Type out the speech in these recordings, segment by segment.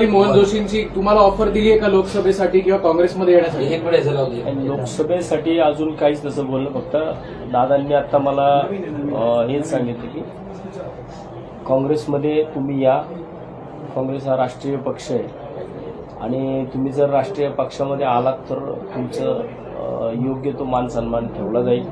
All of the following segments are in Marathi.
राष्ट्रवादी मोहन जोशींची तुम्हाला ऑफर दिली आहे का लोकसभेसाठी किंवा काँग्रेसमध्ये येण्यासाठी? लोकसभेसाठी अजून काहीच तसं बोललं फक्त दादांनी आता मला हेच सांगितलं की काँग्रेसमध्ये तुम्ही या. काँग्रेस हा राष्ट्रीय पक्ष आहे. आणि तुम्ही जर राष्ट्रीय पक्षामध्ये आलात तर तुमचं योग्य तो मान सन्मान ठेवला जाईल.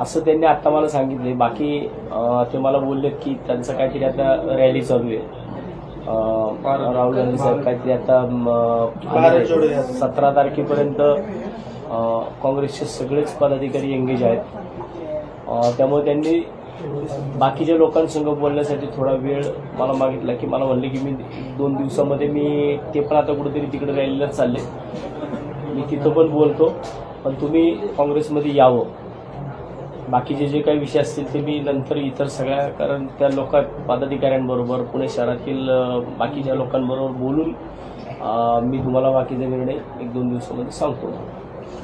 असं त्यांनी आता मला सांगितले बाकी ते मला बोललेत की त्यांचं काहीतरी आता रॅली चालू आहे. राहुल गांधी साहेब काहीतरी आता सतरा तारखेपर्यंत काँग्रेसचे सगळेच पदाधिकारी एंगेज आहेत. त्यामुळे त्यांनी बाकीच्या लोकांसंग बोलण्यासाठी थोडा वेळ मला मागितला की मला म्हणले की मी दोन दिवसामध्ये मी ते पण आता कुठेतरी तिकडे रॅलीलाच चालले. मी तिथं पण बोलतो पण तुम्ही काँग्रेसमध्ये यावं. बाकीचे जे काही विषय असतील ते मी नंतर इतर सगळ्या कारण त्या लोक पदाधिकाऱ्यांबरोबर पुणे शहरातील बाकीच्या लोकांबरोबर बोलून मी तुम्हाला बाकीचे निर्णय एक दोन दिवसामध्ये सांगतो.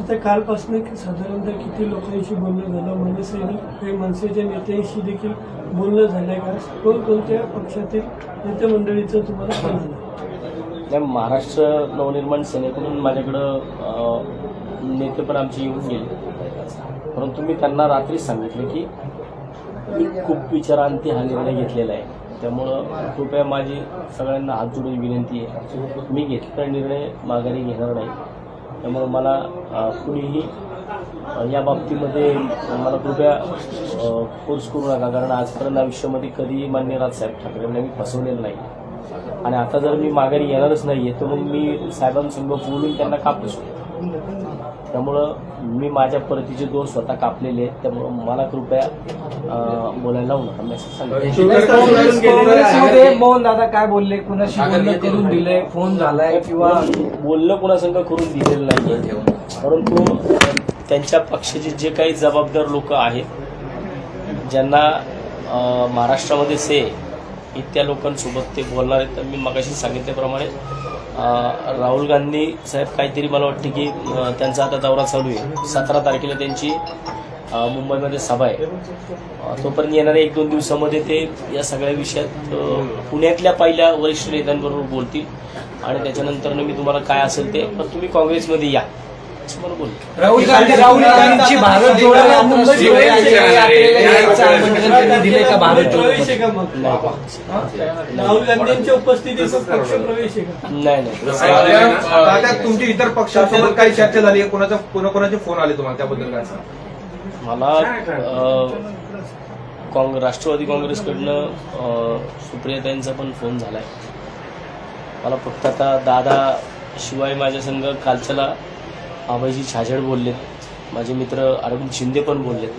आता कालपासून साधारणतः किती लोकांशी बोलणं झालं? मनसेने काही मनसेच्या नेत्यांशी देखील बोलणं झालंय का? कोणकोणत्या पक्षातील नेते मंडळीचं तुम्हाला झालं? नाही महाराष्ट्र नवनिर्माण सेनेकडून माझ्याकडं नेते पण आमचे येऊन गेले. परंतु मी त्यांना रात्रीच सांगितलं की मी खूप विचारांती हा निर्णय घेतलेला आहे. त्यामुळं कृपया माझी सगळ्यांना हात जोडून विनंती आहे. मी घेतलेला निर्णय माघारी घेणार नाही. त्यामुळं मला कुणीही या बाबतीमध्ये मला कृपया फोर्स करू नका. कारण आजपर्यंत आयुष्यामध्ये कधीही मान्य राजसाहेब ठाकरेंना मी फसवलेलं नाही. आणि आता जर मी माघारी येणारच नाही आहे तर मग मी साहेबांसंग बोलून त्यांना कापू शकतो. त्यामुळं मी माझ्या परतीचे दोर स्वतः कापलेले आहेत त्यामुळं मला कृपया बोलायला लावू नका. मेसेज सांगितलं मोहन दादा काय बोलले? कुणाशी बोलणं करून दिलंय फोन झालाय किंवा बोलणं कोणासंग करून दिलेलं नाहीये. परंतु त्यांच्या पक्षाचे जे काही जबाबदार लोक आहेत ज्यांना महाराष्ट्रामध्ये से इत्या लोकांसोबत ते बोलणार आहेत तर मी मगाशी सांगितल्याप्रमाणे राहुल गांधी साहेब काहीतरी मला वाटते की त्यांचा आता दौरा चालू आहे. सतरा तारखेला त्यांची मुंबईमध्ये सभा आहे. तोपर्यंत येणाऱ्या एक दोन दिवसामध्ये ते या सगळ्या विषयात पुण्यातल्या पहिल्या वरिष्ठ नेत्यांबरोबर बोलतील. आणि त्याच्यानंतर मी तुम्हाला काय असेल ते पण तुम्ही काँग्रेसमध्ये या. राहुल गांधी राहुल गांधींची भारत जोडो मुंबई का भारत राहुल गांधींच्या उपस्थितीत पक्ष प्रवेश आहे का? नाही नाही. तुमची इतर पक्षांसोबत काही चर्चा झाली आहे? कोणाचा कोणाकोणाचे फोन आले तुम्हाला त्याबद्दल काय सांगा? मला अं, काँग राष्ट्रवादी काँग्रेसकडनं सुप्रियाताईंचा पण फोन झालाय. मला फक्त आता दादा शिवाय माझ्या संघ कालच्याला आबाजी छाजड बोललेत. माझे मित्र अरविंद शिंदे पण बोललेत.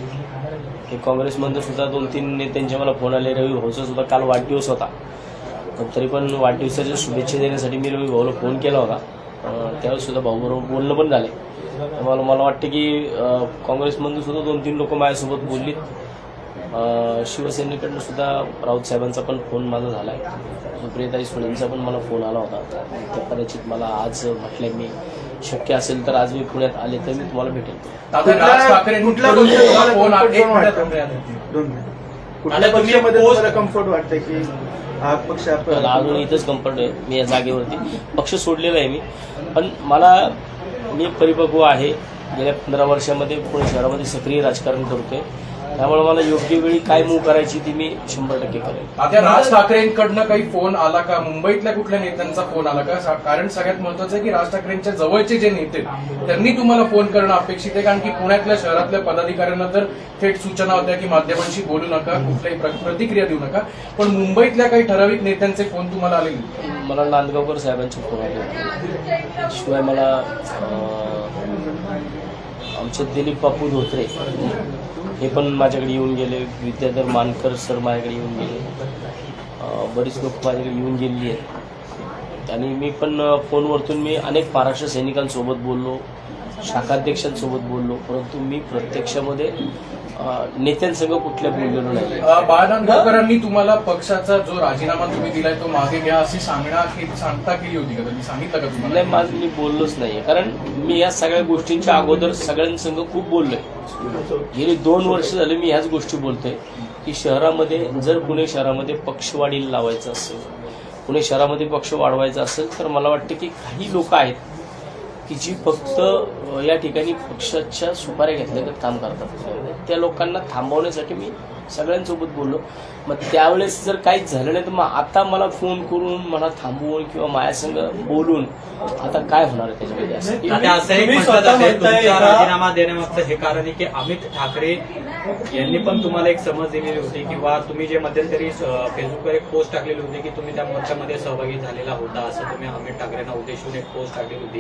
हे काँग्रेसमधनं सुद्धा दोन तीन नेत्यांचे मला फोन आले. रवी भाऊचा सुद्धा काल वाढदिवस होता. पण तरी पण वाढदिवसाच्या शुभेच्छा देण्यासाठी मी रवी भाऊला फोन केला होता. त्यावेळेस सुद्धा भाऊबरोबर बोलणं पण झाले. मला मला वाटतं की काँग्रेसमधून सुद्धा दोन तीन लोक माझ्यासोबत बोललीत. शिवसेनेकडनं सुद्धा राऊत साहेबांचा पण फोन माझा झाला आहे सुप्रियताई सुळेंचा पण मला फोन आला होता. ते कदाचित मला आज म्हटलं मी. शक्य असेल तर आज मी पुण्यात आले तर मी तुम्हाला भेटेल. कुठल्या कम्फर्ट वाटतंय की हा पक्ष मला अजून इथंच कम्फर्ट आहे मी या जागेवरती. पक्ष सोडलेला आहे मी. पण मला मी परिपक्व आहे. गेल्या पंधरा वर्षामध्ये पुणे शहरामध्ये सक्रिय राजकारण करतोय. त्यामुळे मला योग्य वेळी काय मूव करायची ती मी शंभर टक्के करेन आता राज ठाकरेंकडनं काही फोन आला का मुंबईतल्या कुठल्या नेत्यांचा फोन आला का कारण सगळ्यात महत्वाचं आहे की राज ठाकरेंच्या जवळचे जे नेते त्यांनी तुम्हाला फोन करणं अपेक्षित आहे कारण की पुण्यातल्या शहरातल्या पदाधिकाऱ्यांना तर थेट सूचना होत्या की माध्यमांशी बोलू नका कुठल्याही प्र- प्रतिक्रिया देऊ नका पण मुंबईतल्या काही ठराविक नेत्यांचे फोन तुम्हाला आले. मला नांदगावकर साहेबांचे फोन आले. शिवाय मला आमचे दिलीप बापू धोत्रे हे पण माझ्याकडे येऊन गेले. विद्याधर मानकर सर माझ्याकडे येऊन गेले. बरीच लोक माझ्याकडे येऊन गेलेली आहेत. आणि मी पण फोनवरतून मी अनेक महाराष्ट्र सैनिकांसोबत बोललो शाखाध्यक्षांसोबत बोललो. परंतु मी प्रत्यक्षामध्ये नेत्यांसंग कुठल्या बोललेलो नाही. अ, बाळनांदकरांनी तुम्हाला पक्षाचा जो राजीनामा तुम्ही दिलाय तो मागे घ्या अशी सांगणा सांगता केली होती का? सांगितलं का तुम्हाला? नाही माझं मी बोललोच नाहीये. कारण मी या सगळ्या गोष्टींच्या अगोदर सगळ्यांसंग खूप बोललोय. गेली दोन वर्ष झाले मी ह्याच गोष्टी बोलतोय की शहरामध्ये जर पुणे शहरामध्ये पक्षवाढीला लावायचं असेल पुणे शहरामध्ये पक्ष वाढवायचा असेल तर मला वाटतं की काही लोक आहेत की जी फक्त या ठिकाणी पक्षाच्या सुपाऱ्या घेतल्यागत काम करतात. त्या लोकांना थांबवण्यासाठी मी सगळ्यांसोबत बोललो. मग त्यावेळेस जर काहीच झालं नाही तर मग आता मला फोन करून मला थांबवून किंवा माझ्यासंग बोलून आता काय होणार आहे त्याच्यामध्ये? असं आता असंही तुम्ही म्हटलं स्वतः जाते म्हणताय तुमचा का- राजीनामा देण्यामागचं हे कारण आहे की अमित ठाकरे यांनी पण तुम्हाला एक समज दिलेली होती किंवा तुम्ही जे मध्यंतरी अं, फेसबुकवर एक पोस्ट टाकलेली होती की तुम्ही त्या मोर्चामध्ये सहभागी झालेला होता असं तुम्ही अमित ठाकरेंना उद्देशून एक पोस्ट टाकलेली होती.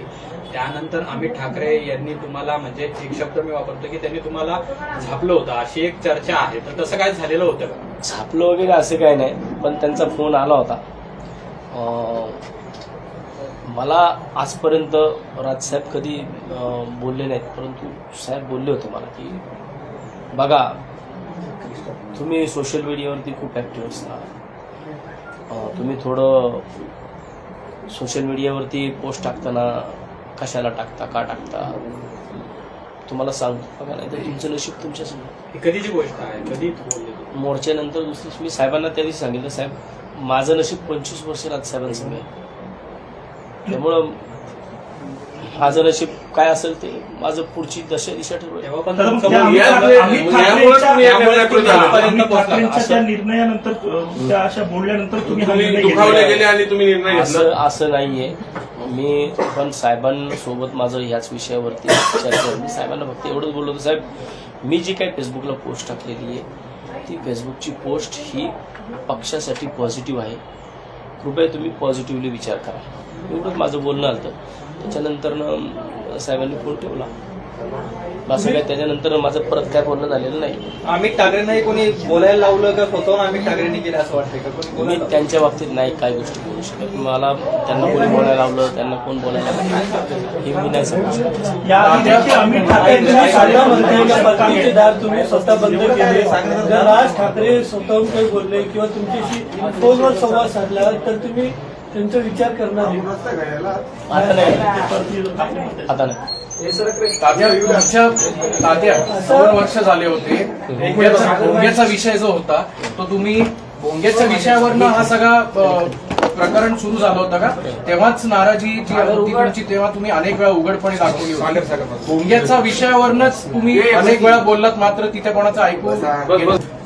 त्यानंतर अमित ठाकरे यांनी तुम्हाला म्हणजे एक शब्द मी वापरतो की त्यांनी तुम्हाला झापलं होतं अशी एक चर्चा आहे. तर तसं काय झालेलं होतं का? झापलं वगैरे असं काय नाही पण त्यांचा फोन आला होता. अं, मला आजपर्यंत राजसाहेब कधी अं, बोलले नाहीत परंतु साहेब बोलले होते मला की बघा तुम्ही सोशल मीडियावरती खूप ॲक्टिव्ह असता. अं, तुम्ही थोडं सोशल मीडियावरती पोस्ट टाकताना कशाला टाकता का टाकता? तुम्हाला सांगतो बघा नाही तर तुमचं नशीब तुमच्यासमोर ही कधीची गोष्ट आहे कधी बोलले? मोर्चानंतर दुसरी मी साहेबांना त्या दिवशी सांगितलं साहेब माझं नशीब पंचवीस वर्ष राजसाहेबांसंग आहे त्यामुळं माझं नशीब काय असेल ते माझं पुढची दशा दिशा ठरवेल तेव्हा पण तर मग तुमचं त्या बोलणं अमित झालं. अमित यामुळेच तुम्ही या. ठाकरेंच्या निर्णयानंतर अ, त्या अशा बोलल्यानंतर तुम्ही हा तुम्ही निर्णय दुखावले घेतला. गेले आणि तुम्ही निर्णय असं असं नाहीये मी पण साहेबांसोबत माझं ह्याच विषयावरती चर्चा मी साहेबांना फक्त एवढंच बोललो होतो साहेब मी जी काही फेसबुकला पोस्ट टाकलेली आहे ती फेसबुकची पोस्ट ही पक्षासाठी पॉझिटिव्ह आहे. कृपया तुम्ही पॉझिटिव्हली विचार करा. एवढंच माझं बोलणं आलं त्याच्यानंतरनं साहेबांनी फोन ठेवला. असं काय त्याच्यानंतर माझं परत काय बोलणं झालेलं नाही. अमित ठाकरेंनाही कोणी बोलायला लावलं का स्वतःहून अमित ठाकरेंनी केलं असं वाटतंय का? कोणी मी बोलायला त्यांच्या बाबतीत नाही काय गोष्टी बोलू शकत. मला त्यांना कोणी बोलायला लावलं त्यांना कोण बोलायला लावलं हे मी नाही सांगू शकत. या आधी देखील अमित ठाकरे तुम्ही स्वतः म्हणताय का पत्नीचे दार तुम्ही स्वतः बंद केले. जर राज ठाकरे स्वतःहून काही बोलले किंवा तुमच्याशी फोनवर संवाद साधला तर तुम्ही त्यांचा विचार करणार वर्ष झाले होते. भोंग्याचा विषय जो होता तो तुम्ही भोंग्याच्या विषयावरनं हा सगळा प्रकरण सुरू झालं होतं का? तेव्हाच नाराजी जी होती तुमची तेव्हा तुम्ही अनेक वेळा उघडपणे दाखवली होती. भोंग्याच्या विषयावरनच तुम्ही अनेक वेळा बोललात मात्र तिथे कोणाचं ऐकू.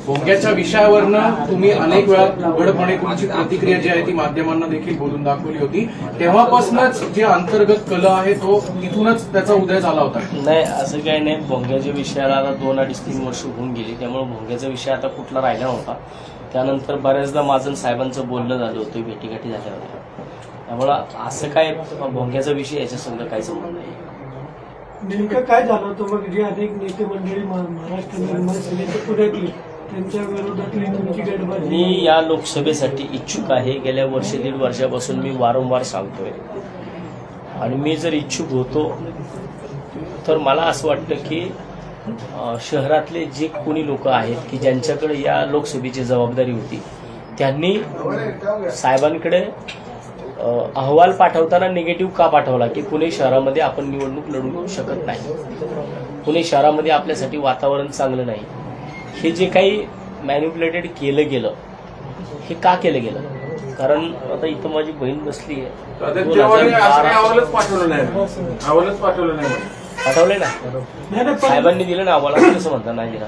भोंग्याच्या विषयावरनं तुम्ही अनेक वेळा उघडपणे तुमची प्रतिक्रिया जी आहे ती माध्यमांना देखील बोलून दाखवली होती. तेव्हापासूनच जे अंतर्गत कल आहे तो तिथूनच त्याचा उदय झाला होता. नाही असं काही नाही. भोंग्याच्या विषयाला आता दोन अडीच तीन वर्ष होऊन गेली. त्यामुळे भोंग्याचा विषय आता कुठला राहिला नव्हता. त्यानंतर बऱ्याचदा माझं साहेबांचं बोलणं झालं होतं भेटीगाठी झाल्या होत्या त्यामुळं असं काय भोंग्याचा विषय याच्या संग काही संबंध नाही. नेमकं काय झालं होतं? मग जे अनेक नेते मंडळी महा- महाराष्ट्र निर्माण सेनेचे पुण्यातली मी या लोकसभेसाठी इच्छुक आहे. गेल्या वर्ष दीड वर्षापासून मी वारंवार सांगतोय. आणि मी जर इच्छुक होतो तर मला असं वाटतं की शहरातले जे कोणी लोक आहेत की ज्यांच्याकडे या लोकसभेची जबाबदारी होती त्यांनी साहेबांकडे अहवाल पाठवताना निगेटिव्ह का पाठवला की पुणे शहरामध्ये आपण निवडणूक लढू शकत नाही? पुणे शहरामध्ये आपल्यासाठी वातावरण चांगलं नाही. हे जे काही मॅन्युप्युलेटेड केलं गेलं हे का केलं गेलं? कारण आता इथं माझी बहीण बसली आहे. दोन हजार बारा- पाठवलं नाही अहवालच पाठवलं नाही पाठवलंय ना? नाही, नाही, पण साहेबांनी दिलं ना आम्हाला असं कसं म्हणता नाही दिला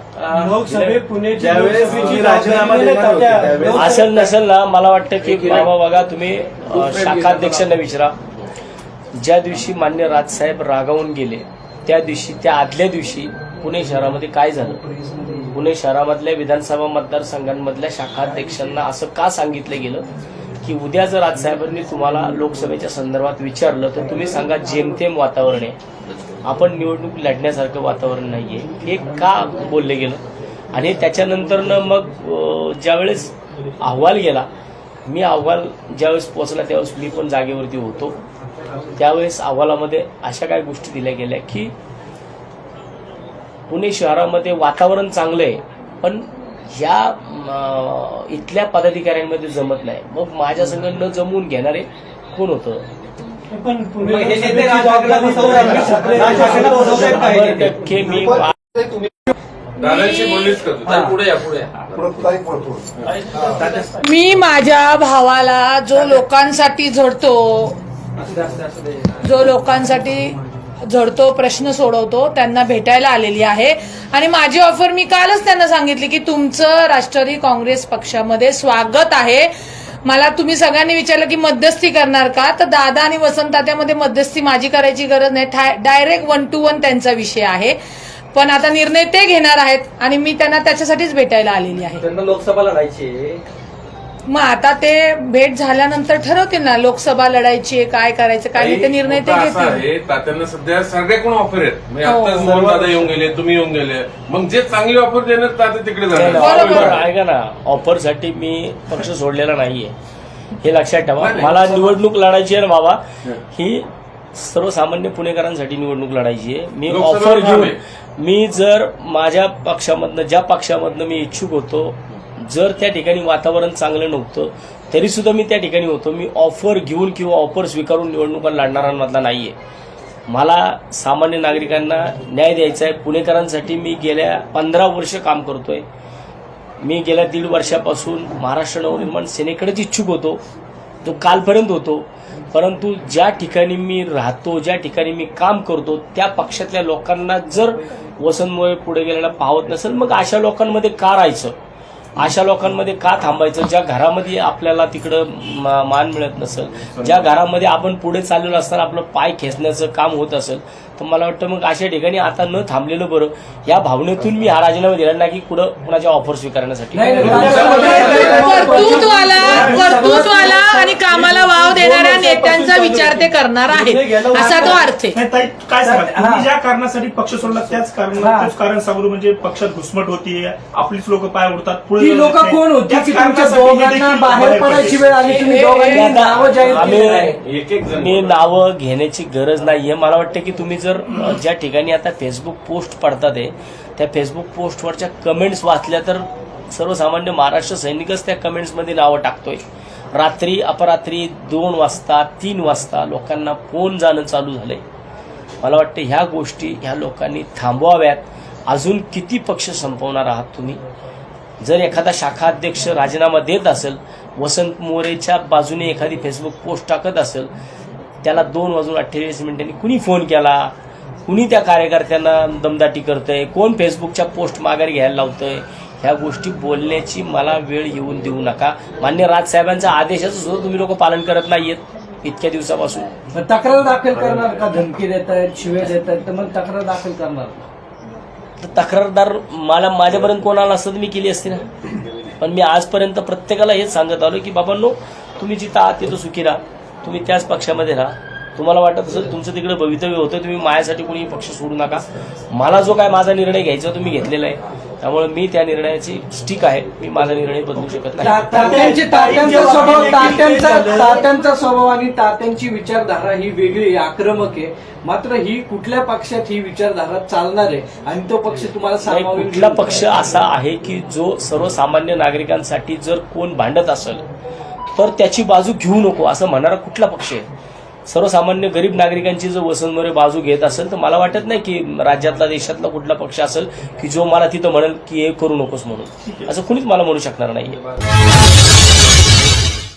असेल नसेल ना मला वाटतं की बाबा बघा तुम्ही शाखाध्यक्षांना विचारा. ज्या दिवशी मान्य राजसाहेब रागावून गेले त्या दिवशी त्या आदल्या दिवशी पुणे शहरामध्ये काय झालं? पुणे शहरामधल्या विधानसभा मतदारसंघांमधल्या शाखाध्यक्षांना असं का सांगितलं गेलं? की उद्या जर राजसाहेबांनी तुम्हाला लोकसभेच्या संदर्भात विचारलं तर तुम्ही सांगा जेमतेम वातावरण आहे. आपण निवडणूक लढण्यासारखं वातावरण नाहीये. हे का बोलले गेलं? आणि त्याच्यानंतरनं मग ज्यावेळेस अहवाल गेला मी अहवाल ज्यावेळेस पोहोचला त्यावेळेस मी पण जागेवरती होतो. त्यावेळेस अहवालामध्ये अशा काही गोष्टी दिल्या गेल्या की पुणे शहरामध्ये वातावरण चांगलं आहे पण ह्या इथल्या पदाधिकाऱ्यांमध्ये जमत नाही. मग माझ्या संग न जमवून घेणारे कोण होतं? टक्के मी. मी माझ्या भावाला जो लोकांसाठी झडतो. जो लोकांसाठी झडतो प्रश्न सोडवतो त्यांना भेटायला आलेली आहे. आणि माझी ऑफर मी कालच त्यांना सांगितली की तुमचं राष्ट्रवादी काँग्रेस पक्षामध्ये स्वागत आहे. मला तुम्ही सगळ्यांनी विचारलं की मध्यस्थी करणार का? तर दादा आणि वसंतात्यामध्ये मध्यस्थी माझी करायची गरज नाही. डायरेक्ट वन टू वन त्यांचा विषय आहे. पण आता निर्णय ते घेणार आहेत आणि मी त्यांना त्याच्यासाठीच भेटायला आलेली आहे. लोकसभा लढायची आहे. मग आता ते भेट झाल्यानंतर ठरवतील ना लोकसभा लढायची आहे, काय करायचं काय ते निर्णय ते मुद्दा असा घेतील. आहे तात्यांना सध्या सगळ्याकडून ऑफर आहेत? म्हणजे हो. आताच मोहन दादा येऊन गेले तुम्ही येऊन गेले. मग जे चांगली ऑफर देणार तात्या तिकडे जाणार. बरोबर. ऐका ना ऑफरसाठी मी पक्ष सोडलेला नाहीये. हे लक्षात ठेवा. नाही, नाही. मला निवडणूक लढायची आहे ना बाबा. ही. सर्वसामान्य पुणेकरांसाठी निवडणूक लढायची आहे. मी ऑफर घेऊन आहे. मी जर माझ्या पक्षामधनं ज्या पक्षामधनं मी इच्छुक होतो जर त्या ठिकाणी वातावरण चांगलं नव्हतं तरीसुद्धा मी त्या ठिकाणी होतो. मी ऑफर घेऊन किंवा ऑफर स्वीकारून निवडणुका लढणाऱ्यांमधला आहे मला सामान्य नागरिकांना न्याय द्यायचा आहे पुणेकरांसाठी मी गेल्या पंधरा वर्ष काम करतोय. मी गेल्या दीड वर्षापासून महाराष्ट्र नवनिर्माण सेनेकडेच इच्छुक होतो. तो कालपर्यंत होतो. परंतु ज्या ठिकाणी मी राहतो ज्या ठिकाणी मी काम करतो त्या पक्षातल्या लोकांना जर वसंतमुळे पुढे गेलेला पाहत नसेल मग अशा लोकांमध्ये का राहायचं? अशा लोकांमध्ये का थांबायचं? ज्या घरामध्ये आपल्याला तिकडं मान मिळत नसेल ज्या घरामध्ये आपण पुढे चाललेलो असताना आपलं पाय खेचण्याचं काम होत असेल तर मला वाटतं मग अशा ठिकाणी आता न थांबलेलं बरं. या भावनेतून मी हा राजीनामा दिला नाही की कुठं कुणाच्या ऑफर स्वीकारण्यासाठी. कर्तृत्वाला कर्तृत्वाला आणि कामाला वाव देणाऱ्या नेत्यांचा विचार ते करणार आहेत. असा तो अर्थ आहे. नाही ताई काय सांगा? तुम्ही ज्या कारणासाठी पक्ष सोडला त्याच कारण तेच कारण समोर म्हणजे पक्षात घुसमट होती आपलीच लोक पाय उडतात पुढे ती लोक नाही. कोण होती त्याच की तुमच्या कारणासाठी हे दोघांना देखील बाहेर पडायची वेळ आली तुम्ही दोघांनी आता नावं जाहीर केली. आहे. आम्ही एक एक जण मी नावं घेण्याची गरज नाहीये. मला वाटतं की तुम्ही जर जर ज्या ठिकाणी आता फेसबुक पोस्ट पडतात आहे त्या फेसबुक पोस्टवरच्या कमेंट्स वाचल्या तर सर्वसामान्य महाराष्ट्र सैनिकच त्या कमेंट्समध्ये नावं टाकतोय. रात्री अपरात्री दोन वाजता तीन वाजता लोकांना फोन जाणं चालू झालंय. मला वाटतं ह्या गोष्टी ह्या लोकांनी थांबवाव्यात. अजून किती पक्ष संपवणार आहात तुम्ही? जर एखादा शाखा अध्यक्ष राजीनामा देत असेल वसंत मोरेच्या बाजूने एखादी फेसबुक पोस्ट टाकत असेल त्याला दोन वाजून अठ्ठेचाळीस मिनिटांनी कुणी फोन केला? कुणी त्या कार्यकर्त्यांना दमदाटी करतंय? कोण फेसबुकच्या पोस्ट माघारी घ्यायला लावतंय? ह्या गोष्टी बोलण्याची मला वेळ येऊन देऊ नका. मान्य राजसाहेबांच्या आदेशाचं सुद्धा तुम्ही लोक पालन करत नाहीयेत इतक्या दिवसापासून. तक्रार दाखल करणार का? धमकी देत आहेत शिवे देत आहेत तर मग तक्रार दाखल करणार तर तक्रारदार मला माझ्यापर्यंत कोणाला असतं तर मी केली असती ना. पण मी आजपर्यंत प्रत्येकाला हेच सांगत आलो की बाबांनो तुम्ही जिथं आहात तिथं सुखी राहा. तुम्ही त्याच पक्षामध्ये राहा. तुम्हाला वाटत असेल तुमचं तिकडे भवितव्य होतं तुम्ही माझ्यासाठी कोणी पक्ष सोडू नका. मला जो काय माझा निर्णय घ्यायचा तो मी घेतलेला आहे. त्यामुळे मी त्या निर्णयाची स्टिक आहे. मी माझा निर्णय बदलू शकत नाही. तात्यांची स्वभाव तात्यांचा तात्यांचा स्वभाव आणि तात्यांची विचारधारा ही वेगळी आक्रमक आहे. मात्र ही कुठल्या पक्षात ही विचारधारा चालणार आहे? आणि तो पक्ष तुम्हाला कुठला. पक्ष असा आहे की जो सर्वसामान्य नागरिकांसाठी जर कोण भांडत असेल तर त्याची बाजू घेऊ नको असं म्हणणारा कुठला पक्ष आहे? सर्वसामान्य गरीब नागरिकांची जर वसंत मोरे बाजू घेत असेल तर मला वाटत नाही की राज्यातला देशातला कुठला पक्ष असेल की जो मला तिथं म्हणेल की हे करू नकोस म्हणून. असं कुणीच मला म्हणू शकणार नाहीये.